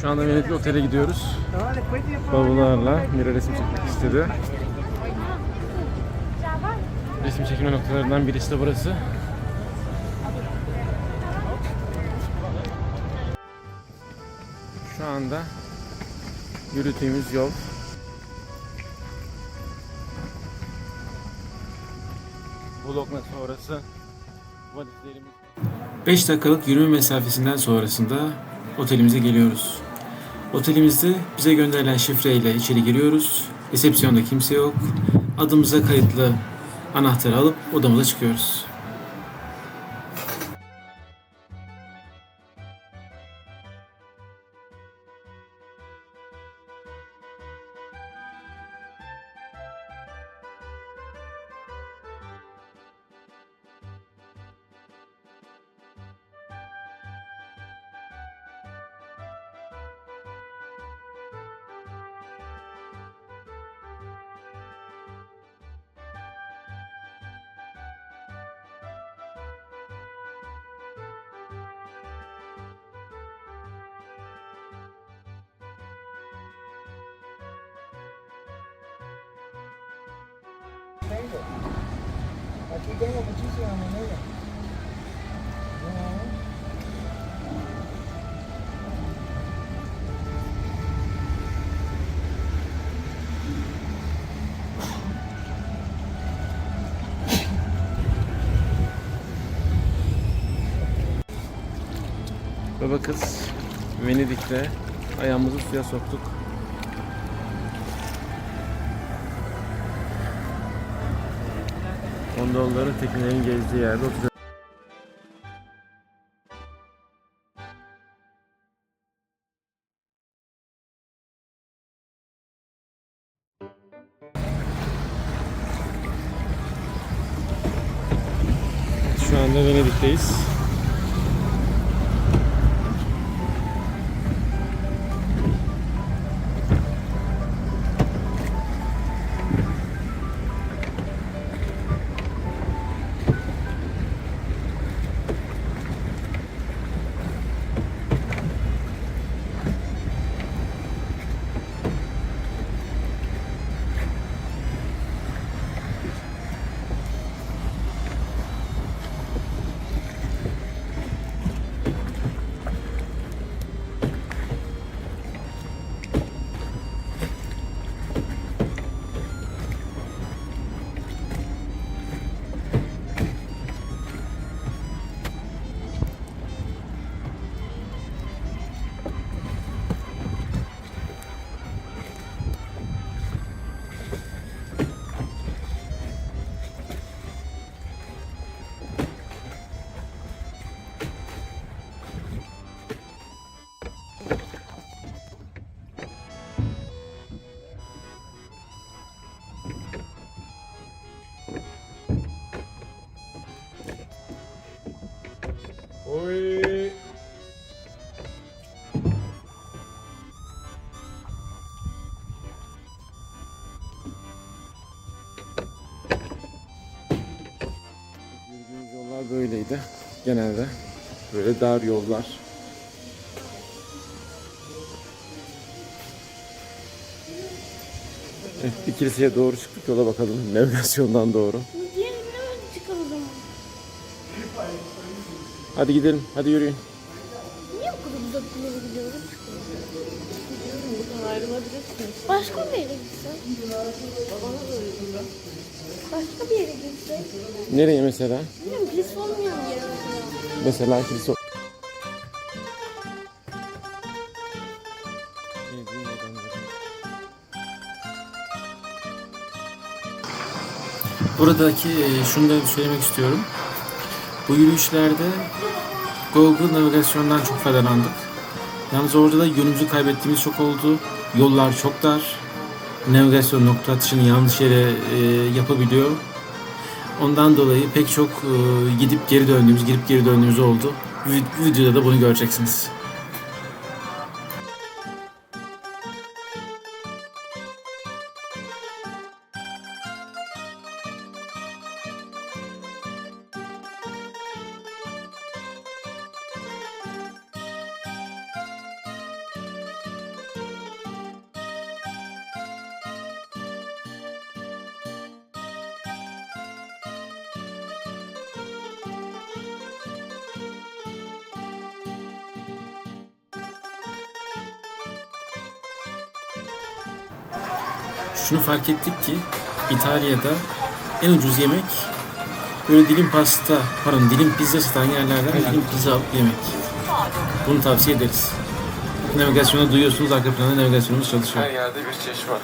Şu anda Venedikli Otel'e gidiyoruz. Bavullarla Mira resim çekmek istedi. Resim çekme noktalarından birisi de burası. Şu anda yürüdüğümüz yol Blokna sonrası valizlerimiz 5 dakikalık yürüme mesafesinden sonrasında otelimize geliyoruz. Otelimizde bize gönderilen şifreyle içeri giriyoruz. Resepsiyonda kimse yok. Adımıza kayıtlı anahtarı alıp odamıza çıkıyoruz. Aquí tengo muchísimas monedas. Baba kız Venedik'te ayağımızı suya soktuk. Gondolların teknelerin gezdiği yerde oturacağız. Şu anda Venedik'teyiz. Oy. Yürüdüğümüz yollar böyleydi genelde. Böyle dar yollar. Evet, bir kiliseye doğru çıktık yola bakalım navigasyondan doğru. Hadi gidelim, hadi yürüyün. Niye bu kadar uzak bir yere gidiyoruz? Buradan ayrılabilirsiniz. Başka bir yere gitsek. Babana da Başka bir yere gitsek. Nereye mesela? Bilmiyorum kilis olmayan bir yere mesela. Mesela kilise... Buradaki e, şunu da söylemek istiyorum. Bu yürüyüşlerde Google navigasyondan çok faydalandık. Yalnız orada da yönümüzü kaybettiğimiz çok oldu. Yollar çok dar. Navigasyon nokta atışını yanlış yere e, yapabiliyor. Ondan dolayı pek çok e, gidip geri döndüğümüz, gidip geri döndüğümüz oldu. Vi- Videoda da bunu göreceksiniz. Şunu fark ettik ki İtalya'da en ucuz yemek böyle dilim pasta, pardon dilim pizza satan yerlerden dilim pizza alıp yemek. Bunu tavsiye ederiz. Navigasyonu duyuyorsunuz, arka planda navigasyonumuz çalışıyor. Her yerde bir çeşme.